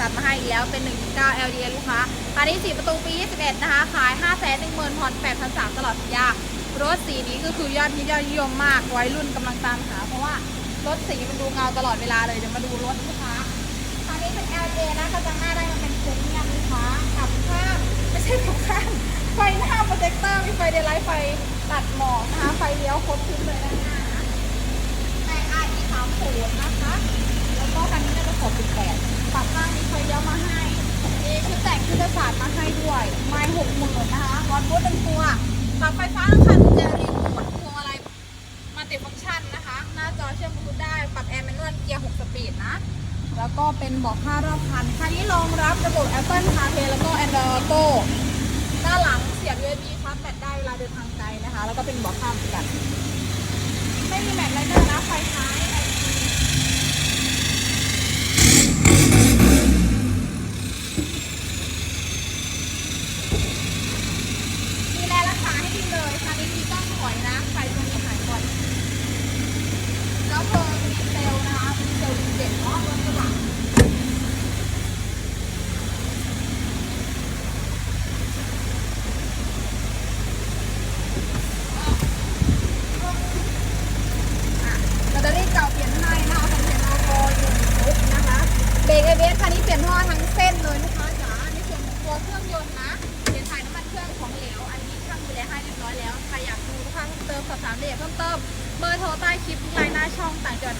จัดมาให้อีกแล้วเป็น 1.9 LD ลูกค้าคันนี้ 4 ประตูปี 21 นะคะ ขาย 5 1 0 0 0 0ผ่อน8,300ตลอดสัญญารถสีนี้ก็คือยอดฮิตยอดนิยมมากวัยรุ่นกำลังตามหา เพราะว่ารถสีมันดูเงาตลอดเวลาเลยเดี๋ยวมาดูรถลูกค้าคันนี้เป็น LD นะกระจังหน้าได้มาเป็นโครเมียมลูกค้าขับข้างไม่ใช่ขับข้างไฟหน้าโปรเจคเตอร์มีไฟเดย์ไลท์ไฟตัดหมอกนะคะไฟเลี้ยวครบชุดเลยนหน้านะ แต่อาอีสามศูนย์นะคะ แล้วก็คันนี้น่าจะขอบสิบแปดปรับข้างนี้เคยเลี้ยวมาให้ มีชุดแต่งชุดศาสตร์มาให้ด้วย ไม้ หกหมื่นนะคะรอนบูธหนึ่งตัวปรับไฟฟ้าทั้งคันเจอรีโมทพวงอะไรมัลติดฟังก์ชันนะคะ หน้าจอเชื่อมบลูทูธได้ปรับแอร์แมนนวลเกียร์หกสปีดนะ แล้วก็เป็นบอกผ้ารอบคันคันนี้รองรับระบบ Apple CarPlay แล้วก็ Android Auto ด้านหลังเสียบ USB ชาร์จแบตได้เวลาเดินทางไกลนะคะ แล้วก็เป็นบอกผ้าเหมือนกันไม่มีแม็กไลเนอร์นะไฟ เครแบตเตอรี่เก่าเปลี่ยนให้นะคะขเห็นเอาโกอยู่ครบนะคะเบกเอเวสคันนี้เปลี่ยนท่อทั้งเส้นเลยลูค้จ๋าในส่วนของตัวเครื่องยนต์นะเปลี่ยนถ่ายน้ำมันเครื่องของเหลว อันนี้ช่างดูแลให้เรียบร้อยแล้วใครอยากดูลูกค้าเงเติมสอบถามเดียดเพิ่มเติม เบอร์โทรใต้คลิปไลน์หน้าช่องต่างจังหวั